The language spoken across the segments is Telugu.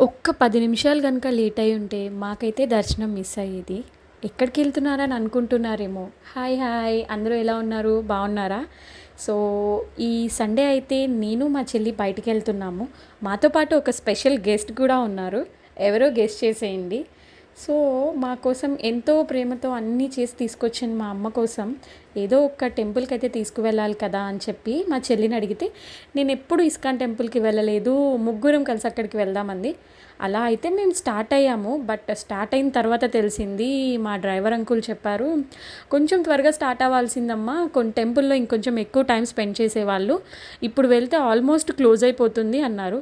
ఒక్క పది నిమిషాలు కనుక లేట్ అయి ఉంటే మాకైతే దర్శనం మిస్ అయ్యేది. ఎక్కడికి వెళ్తున్నారని అనుకుంటున్నారేమో. హాయ్ హాయ్ అందరూ ఎలా ఉన్నారు? బాగున్నారా? సో ఈ సండే అయితే నేను మా చెల్లి బయటికి వెళ్తున్నాము. మాతో పాటు ఒక స్పెషల్ గెస్ట్ కూడా ఉన్నారు. ఎవరో గెస్ట్ చేసేయండి. సో మా కోసం ఎంతో ప్రేమతో అన్నీ చేసి తీసుకొచ్చింది మా అమ్మ కోసం. ఏదో ఒక్క టెంపుల్కి అయితే తీసుకువెళ్ళాలి కదా అని చెప్పి మా చెల్లిని అడిగితే నేను ఎప్పుడు ఇస్కాన్ టెంపుల్కి వెళ్ళలేదు ముగ్గురం కలిసి అక్కడికి వెళ్దామంది అలా అయితే మేము స్టార్ట్ అయ్యాము. బట్ స్టార్ట్ అయిన తర్వాత తెలిసింది మా డ్రైవర్ అంకుల్ చెప్పారు కొంచెం త్వరగా స్టార్ట్ అవ్వాల్సిందమ్మా. కొన్ని టెంపుల్లో ఇంకొంచెం ఎక్కువ టైం స్పెండ్ చేసేవాళ్ళు. ఇప్పుడు వెళ్తే ఆల్మోస్ట్ క్లోజ్ అయిపోతుంది అన్నారు.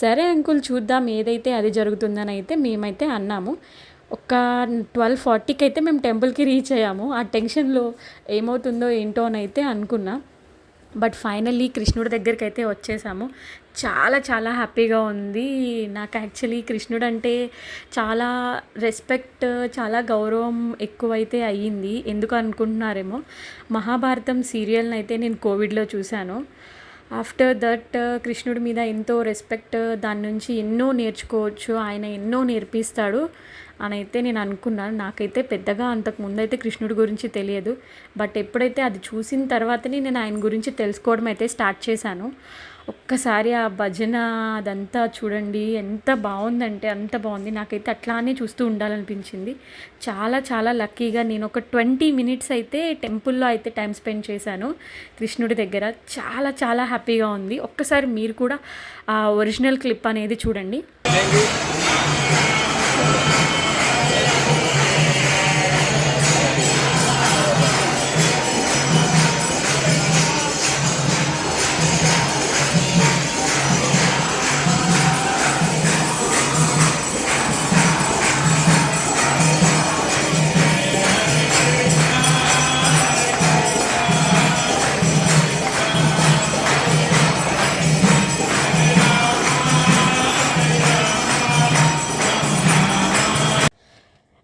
సరే అంకుల్ చూద్దాం ఏదైతే అది జరుగుతుందని అయితే మేమైతే అన్నాము. ఒక ట్వెల్వ్ ఫార్టీకి అయితే మేము టెంపుల్కి రీచ్ అయ్యాము. ఆ టెన్షన్లో ఏమవుతుందో ఏంటో అని అయితే అనుకున్నా. బట్ ఫైనల్లీ కృష్ణుడి దగ్గరికి అయితే వచ్చేసాము. చాలా చాలా హ్యాపీగా ఉంది. నాకు యాక్చువల్లీ కృష్ణుడు అంటే చాలా రెస్పెక్ట్ చాలా గౌరవం ఎక్కువైతే అయ్యింది. ఎందుకు అనుకుంటున్నారేమో మహాభారతం సీరియల్ని అయితే నేను కోవిడ్లో చూశాను. ఆఫ్టర్ దట్ uh, కృష్ణుడి మీద ఎంతో రెస్పెక్ట్ uh, దాని నుంచి ఎన్నో నేర్చుకోవచ్చు ఆయన ఎన్నో నేర్పిస్తాడు అని అయితే నేను అనుకున్నాను. నాకైతే పెద్దగా అంతకు ముందైతే కృష్ణుడి గురించి తెలియదు. బట్ ఎప్పుడైతే అది చూసిన తర్వాతనే నేను ఆయన గురించి తెలుసుకోవడం అయితే స్టార్ట్ చేశాను. ఒక్కసారి ఆ భజన అదంతా చూడండి ఎంత బాగుందంటే అంత బాగుంది. నాకైతే అట్లానే చూస్తూ ఉండాలనిపించింది. చాలా చాలా లక్కీగా నేను ఒక ట్వంటీ మినిట్స్ అయితే టెంపుల్లో అయితే టైం స్పెండ్ చేశాను కృష్ణుడి దగ్గర. చాలా చాలా హ్యాపీగా ఉంది. ఒక్కసారి మీరు కూడా ఆ ఒరిజినల్ క్లిప్ అనేది చూడండి.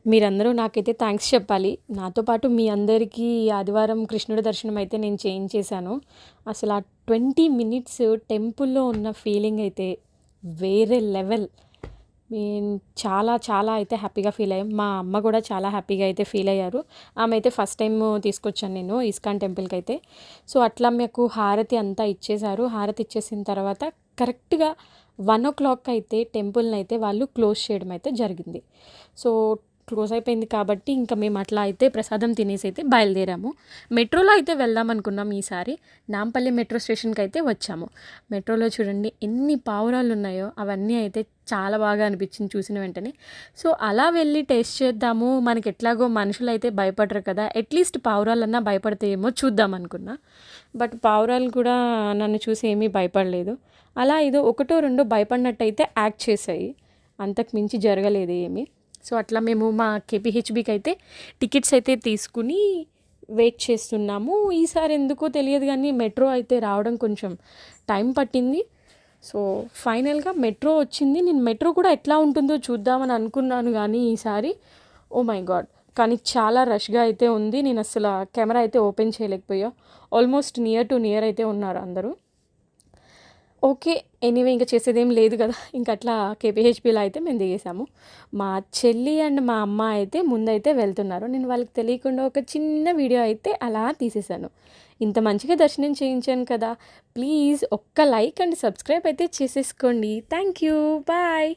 మీరందరూ నాకైతే థ్యాంక్స్ చెప్పాలి. నాతో పాటు మీ అందరికీ ఆదివారం కృష్ణుడి దర్శనం అయితే నేను చేయించేశాను. అసలు ఆ ట్వంటీ మినిట్స్ టెంపుల్లో ఉన్న ఫీలింగ్ అయితే వేరే లెవెల్. మేము చాలా చాలా అయితే హ్యాపీగా ఫీల్ అయ్యాం మా అమ్మ కూడా చాలా హ్యాపీగా అయితే ఫీల్ అయ్యారు. ఆమె అయితే ఫస్ట్ టైం తీసుకొచ్చాను నేను ఇస్కాన్ టెంపుల్కి అయితే. సో అట్లా మీకు హారతి అంతా ఇచ్చేశారు. హారతి ఇచ్చేసిన తర్వాత కరెక్ట్గా వన్ ఓ క్లాక్ అయితే టెంపుల్ని అయితే వాళ్ళు క్లోజ్ చేయడం అయితే జరిగింది. సో క్లోజ్ అయిపోయింది కాబట్టి ఇంకా మేము అట్లా అయితే ప్రసాదం తినేసి అయితే బయలుదేరాము. మెట్రోలో అయితే వెళ్దాం అనుకున్నాం ఈసారి. నాంపల్లి మెట్రో స్టేషన్కి అయితే వచ్చాము. మెట్రోలో చూడండి ఎన్ని పావురాలు ఉన్నాయో అవన్నీ అయితే చాలా బాగా అనిపించింది చూసిన వెంటనే. సో అలా వెళ్ళి టేస్ట్ చేద్దాము. మనకి ఎట్లాగో మనుషులు అయితే భయపడరు కదా. అట్లీస్ట్ పావురాలన్నా భయపడతాయేమో చూద్దాం అనుకున్నా. బట్ పావురాలు కూడా నన్ను చూసి ఏమీ భయపడలేదు. అలా ఏదో ఒకటో రెండో భయపడినట్టయితే యాక్ట్ చేశాయి. అంతకు మించి జరగలేదు ఏమీ. సో అట్లా మేము మా కేపీహెచ్బికి అయితే టికెట్స్ అయితే తీసుకుని వెయిట్ చేస్తున్నాము. ఈసారి ఎందుకో తెలియదు కానీ మెట్రో అయితే రావడం కొంచెం టైం పట్టింది. సో ఫైనల్గా మెట్రో వచ్చింది. నేను మెట్రో కూడా ఎట్లా ఉంటుందో చూద్దామని అనుకున్నాను కానీ ఈసారి ఓ మై గాడ్. కానీ చాలా రష్గా అయితే ఉంది. నేను అసలు కెమెరా అయితే ఓపెన్ చేయలేకపోయా. ఆల్మోస్ట్ నియర్ టు నియర్ అయితే ఉన్నారు అందరూ. ఓకే ఎనీవే ఇంకా చేసేదేం లేదు కదా. ఇంక అట్లా కేపీహెచ్పీలో అయితే మేము దిగేసాము. మా చెల్లి అండ్ మా అమ్మ అయితే ముందైతే వెళ్తున్నారు. నేను వాళ్ళకి తెలియకుండా ఒక చిన్న వీడియో అయితే అలా తీసేశాను. ఇంత మంచిగా దర్శనం చేయించాను కదా. ప్లీజ్ ఒక్క లైక్ అండ్ సబ్స్క్రైబ్ అయితే చేసేసుకోండి. Thank you. బాయ్.